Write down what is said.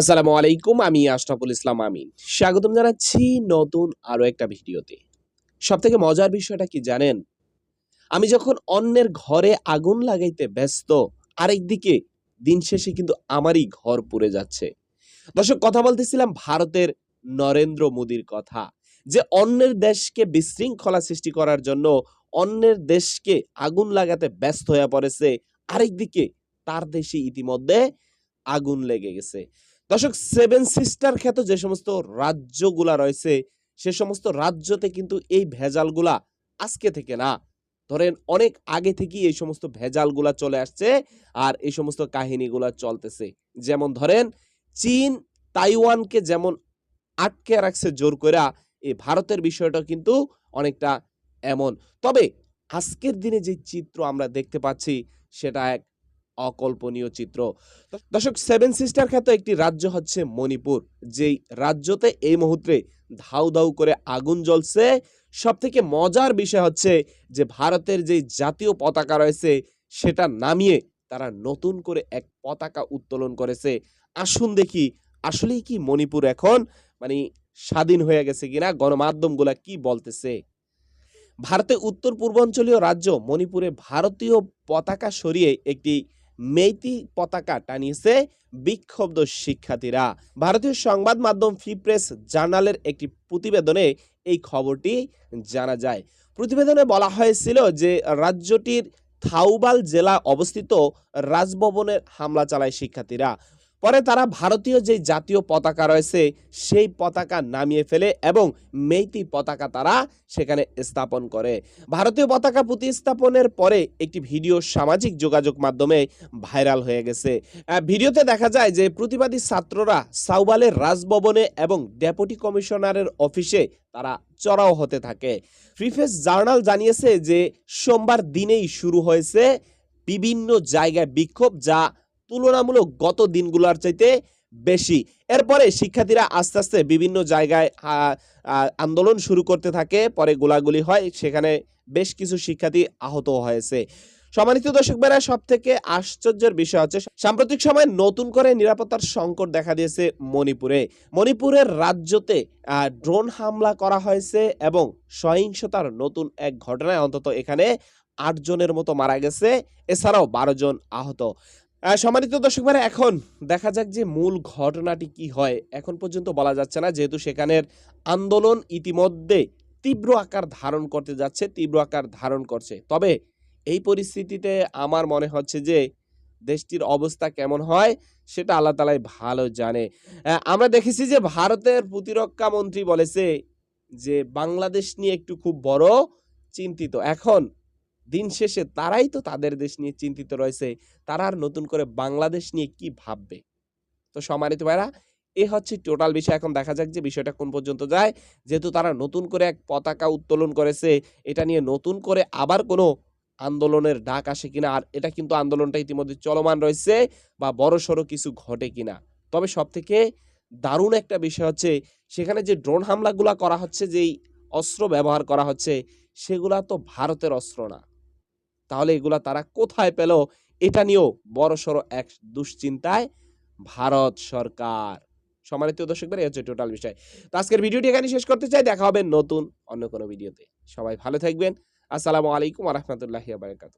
আসসালামু আলাইকুম, আমি আশরাফুল ইসলাম আমিন। স্বাগতম জানাচ্ছি নতুন আরও একটা ভিডিওতে। সব থেকে মজার বিষয়টা কি জানেন? আমি যখন অন্যের ঘরে আগুন লাগাইতে ব্যস্ত আরেকদিকে দিন শেষে কিন্তু আমারই ঘর পুড়ে যাচ্ছে। দর্শক, কথা বলতেছিলাম ভারতের নরেন্দ্র মোদীর কথা, যে অন্যের দেশকে বিশৃঙ্খলা সৃষ্টি করার জন্য অন্যের দেশকে আগুন লাগাতে ব্যস্ত হয়ে পড়েছে আরেকদিকে তার দেশে ইতিমধ্যে আগুন লেগে গেছে। দর্শক সেভেন সিস্টার খ্যাত যে সমস্ত রাজ্যগুলা রয়েছে, সে সমস্ত রাজ্যতে কিন্তু এই ভেজালগুলা আজকে থেকে না, ধরেন অনেক আগে থেকেই এই সমস্ত ভেজালগুলা চলে আসছে আর এই সমস্ত কাহিনীগুলা চলতেছে। যেমন ধরেন, চীন তাইওয়ানকে যেমন আটকে রাখছে জোর কইরা, এই ভারতের বিষয়টা কিন্তু অনেকটা এমন। তবে আজকের দিনে যে চিত্র আমরা দেখতে পাচ্ছি, সেটা এক অকল্পনীয় চিত্র। দর্শক সেভেন সিস্টার খ্যাত একটি রাজ্য হচ্ছে মণিপুর, যেই রাজ্যতে এই মুহূর্তে ধাউ ধাউ করে আগুন জ্বলছে। সব থেকে মজার বিষয় হচ্ছে যে ভারতের যে জাতীয় পতাকা রয়েছে, সেটা নামিয়ে তারা নতুন করে এক পতাকা উত্তোলন করেছে। আসুন দেখি, আসলেই কি মণিপুর এখন মানে স্বাধীন হয়ে গেছে কিনা, গণমাধ্যমগুলা কি বলতেছে? ভারতের উত্তর পূর্বাঞ্চলীয় রাজ্য মণিপুরে ভারতীয় পতাকা সরিয়ে একটি মেইতি পতাকা টানিয়েছে বিক্ষুব্ধ শিক্ষার্থীরা। ভারতীয় সংবাদ মাধ্যম ফি প্রেস জার্নালের একটি প্রতিবেদনে এই খবরটি জানা যায়। প্রতিবেদনে বলা হয়েছিল যে, রাজ্যটির থাউবাল জেলা অবস্থিত রাজভবনের হামলা চালায় শিক্ষার্থীরা। পরে তারা ভারতীয় যে জাতীয় পতাকা রয়েছে, সেই পতাকা নামিয়ে ফেলে এবং মেইতি পতাকা তারা সেখানে স্থাপন করে। ভারতীয় পতাকা প্রতিস্থাপনের পরে একটি ভিডিও সামাজিক যোগাযোগ মাধ্যমে ভাইরাল হয়ে গেছে। ভিডিওতে দেখা যায় যে প্রতিবাদী ছাত্ররা সাউবালের রাজভবনে এবং ডেপুটি কমিশনারের অফিসে তারা চড়াও হতে থাকে। ফ্রিফেস জার্নাল জানিয়েছে যে সোমবার দিনেই শুরু হয়েছে বিভিন্ন জায়গায় বিক্ষোভ যা তুলনামূলক গত দিনগুলোর চাইতে বেশি। এরপরে শিক্ষার্থীরা আস্তে আস্তে বিভিন্ন জায়গায় আন্দোলন শুরু করতে থাকে পরে গোলাগুলি হয় সেখানে বেশ কিছু শিক্ষার্থী আহত হয়েছে। সম্মানিত দর্শক বেড়া সব থেকে আশ্চর্যের বিষয় হচ্ছে সাম্প্রতিক সময়ে নতুন করে নিরাপত্তার সংকট দেখা দিয়েছে মণিপুরে। মণিপুরের রাজ্যতে ড্রোন হামলা করা হয়েছে এবং সহিংসতার নতুন এক ঘটনায় অন্তত এখানে আট জনের মতো মারা গেছে এছাড়াও বারো জন আহত। আহ, সম্মানিত দর্শক ভাইরা, এখন দেখা যাক যে মূল ঘটনাটি কি হয়। এখন পর্যন্ত বলা যাচ্ছে না, যেহেতু সেখানের আন্দোলন ইতিমধ্যে তীব্র আকার ধারণ করতে যাচ্ছে, তীব্র আকার ধারণ করছে। তবে এই পরিস্থিতিতে আমার মনে হচ্ছে যে দেশটির অবস্থা কেমন হয়, সেটা আল্লাহ তালাই ভালো জানে। আমরা দেখেছি যে ভারতের প্রতিরক্ষা মন্ত্রী বলেছে যে, বাংলাদেশ নিয়ে একটু খুব বড় চিন্তিত। এখন দিন শেষে তারাই তো তাদের দেশ নিয়ে চিন্তিত রয়েছে। তারা আর নতুন করে বাংলাদেশ নিয়ে কি ভাববে? তো সম্মানিত ভাইরা এ হচ্ছে টোটাল বিষয়। এখন দেখা যাক যে বিষয়টা কোন পর্যন্ত যায়। যেহেতু তারা নতুন করে এক পতাকা উত্তোলন করেছে, এটা নিয়ে নতুন করে আবার কোনো আন্দোলনের ডাক আসে কিনা, আর এটা কিন্তু আন্দোলনটা ইতিমধ্যে চলমান রয়েছে বা বড় সড়ো কিছু ঘটে কিনা। তবে সব থেকে দারুণ একটা বিষয় হচ্ছে, সেখানে যে ড্রোন হামলাগুলো করা হচ্ছে, যেই অস্ত্র ব্যবহার করা হচ্ছে, সেগুলা তো ভারতের অস্ত্র না। তাহলে এগুলা তারা কোথায় পেল? এটা নিয়েও বড় সড় এক দুশ্চিন্তায় ভারত সরকার। সম্মানিত দর্শকদের এই হচ্ছে টোটাল বিষয়। তো আজকের ভিডিওটি এখানে শেষ করতে চাই। দেখা হবে নতুন অন্য কোনো ভিডিওতে। সবাই ভালো থাকবেন। আসসালামু আলাইকুম রহমতুল্লাহ বারকাত